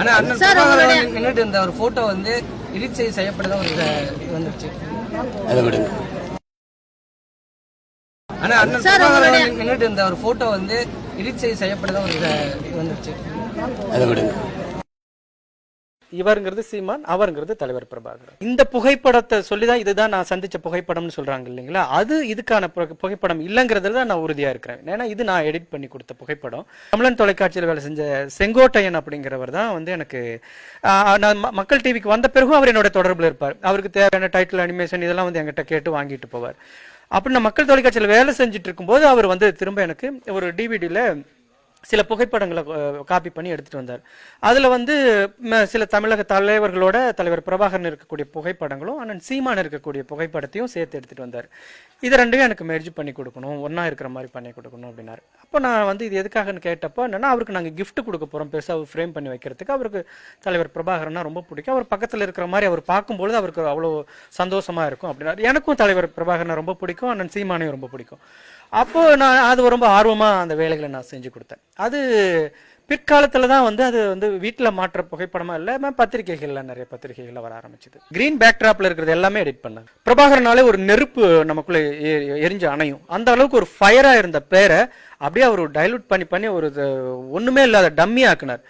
ஆனா அண்ணன் நின்னுட்டு இருந்த ஒரு போட்டோ வந்து எடிட் செய்ய செய்யப்பட்டதா ஒரு வந்துருச்சு. அதை விடுங்க. ஆனா அண்ணன் நின்னுட்டு இருந்த ஒரு போட்டோ வந்து எடிட் செய்ய செய்யப்பட்டதா ஒரு வந்துருச்சு. அதை விடுங்க. இவருங்கிறது சீமான் அவருங்கிறது தலைவர் பிரபாகர் இந்த புகைப்படத்தை சொல்லிதான் இதுதான் நான் சந்திச்ச புகைப்படம்னு சொல்றாங்க இல்லைங்களா? அது இதுக்கான புகை- புகைப்படம் இல்லைங்கிறதுல தான் நான் உறுதியா இருக்கிறேன். ஏன்னா இது நான் எடிட் பண்ணி கொடுத்த புகைப்படம். தமிழன் தொலைக்காட்சியில் வேலை செஞ்ச செங்கோட்டையன் அப்படிங்கிறவர் தான் வந்து எனக்கு நான் ம- மக்கள் டிவிக்கு வந்த பிறகும் அவர் என்னோட தொடர்பில் இருப்பார். அவருக்கு தேவையான டைட்டில் அனிமேஷன் இதெல்லாம் வந்து என்கிட்ட கேட்டு வாங்கிட்டு போவார். அப்படின்னு மக்கள் தொலைக்காட்சியில் வேலை செஞ்சுட்டு இருக்கும்போது அவர் வந்து திரும்ப எனக்கு ஒரு டிவிடியில் சில புகைப்படங்களை காப்பி பண்ணி எடுத்துட்டு வந்தார். அதில் வந்து சில தமிழக தலைவர்களோட தலைவர் பிரபாகரன் இருக்கக்கூடிய புகைப்படங்களும் அண்ணன் சீமான் இருக்கக்கூடிய புகைப்படத்தையும் சேர்த்து எடுத்துட்டு வந்தார். இது ரெண்டையும் எனக்கு மெர்ஜ் பண்ணி கொடுக்கணும் ஒன்றா இருக்கிற மாதிரி பண்ணி கொடுக்கணும் அப்படின்னாரு. அப்போ நான் வந்து இது எதுக்காகன்னு கேட்டப்போ என்னன்னா அவருக்கு நாங்கள் கிஃப்ட் கொடுக்க போகிறோம் பெருசாக ஃப்ரேம் பண்ணி வைக்கிறதுக்கு. அவருக்கு தலைவர் பிரபாகரன்னா ரொம்ப பிடிக்கும். அவர் பக்கத்தில் இருக்கிற மாதிரி அவர் பார்க்கும்பொழுது அவருக்கு அவ்வளோ சந்தோஷமா இருக்கும் அப்படின்னாரு. எனக்கும் தலைவர் பிரபாகரனை ரொம்ப பிடிக்கும் அண்ணன் சீமானையும் ரொம்ப பிடிக்கும். அப்போது நான் அது ரொம்ப ஆர்வமாக அந்த வேலைகளை நான் செஞ்சு கொடுத்தேன். அது பிற்காலத்தில் தான் வந்து அது வந்து வீட்டில் மாற்ற புகைப்படமாக இல்ல பத்திரிகைகளில் நிறைய பத்திரிகைகளில் வர ஆரம்பிச்சது. கிரீன் பேக்ட்ராப்பில் இருக்கிறது எல்லாமே எடிட் பண்ணாங்க பிரபாகரனாலே ஒரு நெருப்பு நமக்குள்ளே எரிஞ்சு அணையும். அந்த அளவுக்கு ஒரு ஃபயராக இருந்த பேரை அப்படியே அவர் டைலூட் பண்ணி பண்ணி ஒரு ஒன்றுமே இல்லாத டம்மி ஆக்குனார்.